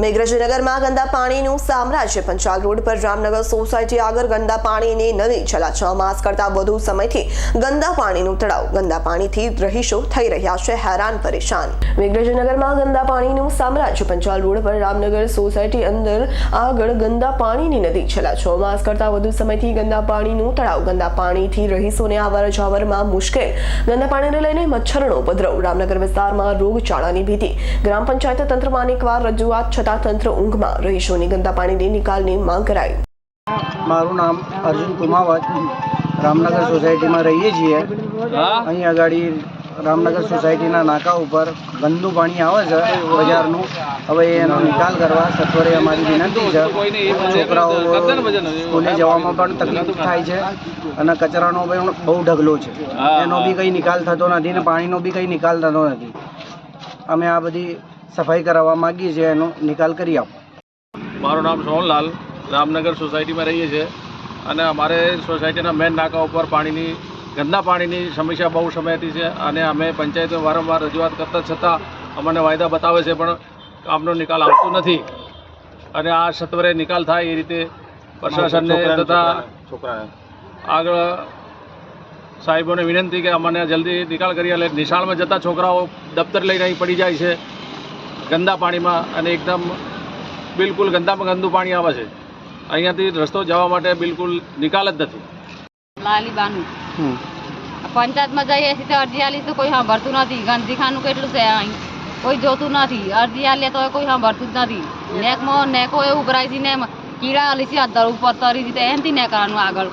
મેઘરજનગરમાં ગંદા પાણીનું સામ્રાજ્ય પંચાલ રોડ પર રામનગર સોસાયટી આગળ ગંદા પાણીની નદી છેલ્લા છ માસ કરતા વધુ સમયથી ગંદા પાણીનું તળાવ, ગંદા પાણીથી રહીશો થઈ રહ્યા છે, હેરાન, પરેશાન. મેઘરજનગરમાં ગંદા પાણીનું સામ્રાજ્ય પંચાલ રોડ પર રામનગર સોસાયટી અંદર આગળ ગંદા પાણીની નદી છેલ્લા છ માસ કરતા વધુ સમયથી ગંદા પાણીનું તળાવ, ગંદા પાણીથી રહીશોને આવર જાવરમાં મુશ્કેલ. ગંદા પાણીને લઈને મચ્છરનો ઉપદ્રવ. રામનગર વિસ્તારમાં રોગચાળાની ભીતિ. ગ્રામ પંચાયત તંત્રમાં અનેકવાર રજૂઆત છતાં તંત્ર ઊંઘમાં રહીશોની ગંદા પાણીની નિકાલની માંગ કરાઈ. મારું નામ અર્જુન કુમાવત. રામનગર સોસાયટીમાં રહીએ છીએ. અહીં આગળ રામનગર સોસાયટીના નાકા ઉપર ગંદુ પાણી આવે છે બજારનું. હવે એનો નિકાલ કરવા સત્વરે અમારી વિનંતી છે. છોકરાઓ સ્કૂલે જવામાં પણ તકલીફ થાય છે અને કચરાનો પણ બહુ ઢગલો છે. એનો બી કંઈ નિકાલ થતો નથી ને પાણીનો બી કંઈ નિકાલ થતો નથી. અમે આ બધી સફાઈ કરાવવા માગીએ છીએ એનો નિકાલ કરી આપો. મારું નામ સોહનલાલ રામનગર સોસાયટીમાં રહીએ છીએ અને અમારે સોસાયટીના મેન નાકા ઉપર પાણીની ગંદા પાણીની સમસ્યા બહુ સમયથી છે અને અમે પંચાયતો વારંવાર રજૂઆત કરતા છતાં અમને વાયદા બતાવે છે પણ કામનો નિકાલ આવતો નથી. અને આ સત્વરે નિકાલ થાય એ રીતે પ્રશાસનને તથા આગળ સાહેબોને વિનંતી કે અમને જલ્દી નિકાલ કરી એટલે નિશાળમાં જતા છોકરાઓ દફતર લઈને અહીં પડી જાય છે. ગંદા પાણીમાં અને એકદમ બિલકુલ ગંદામાં ગંદુ પાણી આવે છે. અહીંયાથી રસ્તો જવા માટે બિલકુલ નિકાલ જ નથી. લાલી બાનું. પંચાયતમાં જઈએ છીએ તો અરજી આલી તો કોઈ સાંભળતું નથી. ગંદીખાનું કેટલું છે અહીં? કોઈ જોતું નથી. અરજી આલીએ તો કોઈ સાંભળતું જ નથી. નેકમાં નેકો એવું કરાય છે ને કીડા આલી છે અંદર ઉપર. તરી રીતે એનથી નેકરાનું આગળ.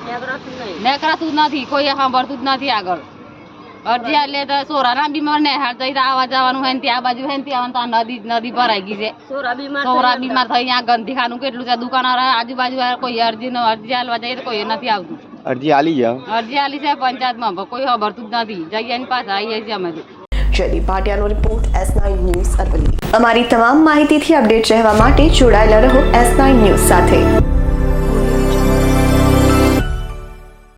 નેકરાતું જ નથી. કોઈ સાંભળતું જ નથી આગળ. અરજી એટલે તો સોરાના બીમાર ને હાર જઈ આવવા જવાનું હોય ને ત્યાં બાજુ હોય ને ત્યાં તો આ નદી નદી ભરાઈ ગઈ છે. સોરા બીમાર થઈ ત્યાં ગંદીખાનું કેટલું છે? દુકાન આજુબાજુ કોઈ અરજી નો અરજી આલવા જઈએ તો કોઈ નથી આવતું. અરજી આલી જાવ અરજી આલી છે પંચાયતમાં કોઈ ખબરતું જ નથી. જઈએ ને પાછા આવીએ છીએ અમે Jaydeep ભાટિયાનો report S nine news Aravalli. અમારી તમામ માહિતીથી અપડેટ રહેવા માટે જોડાયેલા રહો એસ નાઇન ન્યૂઝ સાથે.